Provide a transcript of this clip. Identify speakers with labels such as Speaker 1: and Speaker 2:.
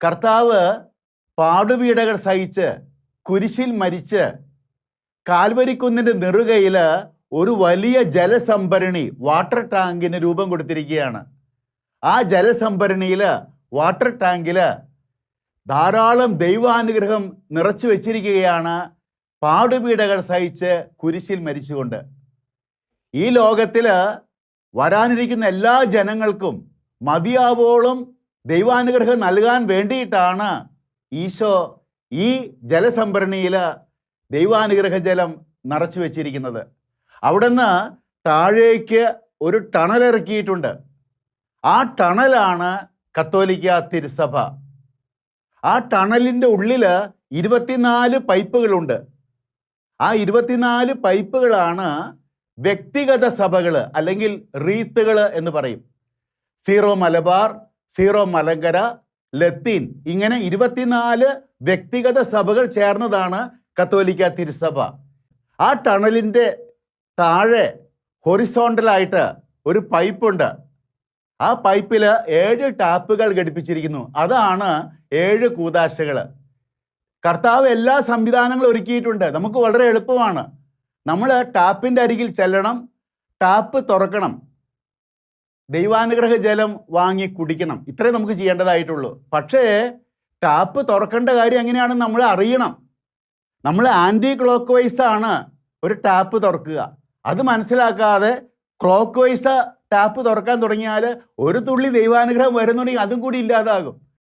Speaker 1: കർത്താവ് പാടുപീടകൾ സഹിച്ച് കുരിശിൽ മരിച്ച് കാൽവരിക്കുന്നിന്റെ നെറുകയിൽ ഒരു വലിയ ജലസംഭരണി വാട്ടർ ടാങ്കിന് രൂപം കൊടുത്തിരിക്കുകയാണ്. ആ ജലസംഭരണിയിൽ വാട്ടർ ടാങ്കിൽ ധാരാളം ദൈവാനുഗ്രഹം നിറച്ചു വച്ചിരിക്കുകയാണ് പാടുപീടകൾ സഹിച്ച് കുരിശിൽ മരിച്ചുകൊണ്ട്. ഈ ലോകത്തിൽ വരാനിരിക്കുന്ന എല്ലാ ജനങ്ങൾക്കും മതിയാവോളം ദൈവാനുഗ്രഹം നൽകാൻ വേണ്ടിയിട്ടാണ് ഈശോ ഈ ജലസംഭരണിയിൽ ദൈവാനുഗ്രഹ ജലം നിറച്ചു വച്ചിരിക്കുന്നത്. അവിടുന്ന് താഴേക്ക് ഒരു ടണൽ ഇറക്കിയിട്ടുണ്ട്. ആ ടണലാണ് കത്തോലിക്ക തിരുസഭ. ആ ടണലിന്റെ ഉള്ളിൽ ഇരുപത്തിനാല് പൈപ്പുകളുണ്ട്. ആ ഇരുപത്തിനാല് പൈപ്പുകളാണ് വ്യക്തിഗത സഭകൾ അല്ലെങ്കിൽ റീത്തുകൾ എന്ന് പറയും. സീറോ മലബാർ സീറോ മലങ്കര ലത്തീൻ. ഇങ്ങനെ ഇരുപത്തിനാല് വ്യക്തിഗത സഭകൾ ചേർന്നതാണ് കത്തോലിക്ക തിരുസഭ. ആ ടണലിന്റെ താഴെ ഹൊറിസോണ്ടലായിട്ട് ഒരു പൈപ്പുണ്ട്. ആ പൈപ്പിൽ ഏഴ് ടാപ്പുകൾ ഘടിപ്പിച്ചിരിക്കുന്നു. അതാണ് ഏഴ് കൂതാശകൾ. കർത്താവ് എല്ലാ സംവിധാനങ്ങളും ഒരുക്കിയിട്ടുണ്ട്. നമുക്ക് വളരെ എളുപ്പമാണ്. നമ്മൾ ടാപ്പിന്റെ അരികിൽ ചെല്ലണം ടാപ്പ് തുറക്കണം. ദൈവാനുഗ്രഹ ജലം വാങ്ങി കുടിക്കണം. ഇത്രേ നമുക്ക് ചെയ്യേണ്ടതായിട്ടുള്ളൂ. പക്ഷേ ടാപ്പ് തുറക്കേണ്ട കാര്യം എങ്ങനെയാണെന്ന് നമ്മൾ അറിയണം. നമ്മൾ ആന്റി ക്ലോക്ക് വൈസ് ആണ് ഒരു ടാപ്പ് തുറക്കുക. അത് മനസ്സിലാക്കാതെ ക്ലോക്ക് വൈസ് ടാപ്പ് തുറക്കാൻ തുടങ്ങിയാൽ ഒരു തുള്ളി ദൈവാനുഗ്രഹം വരുന്നുണ്ടെങ്കിൽ അതും കൂടി ഇല്ലാതാകും.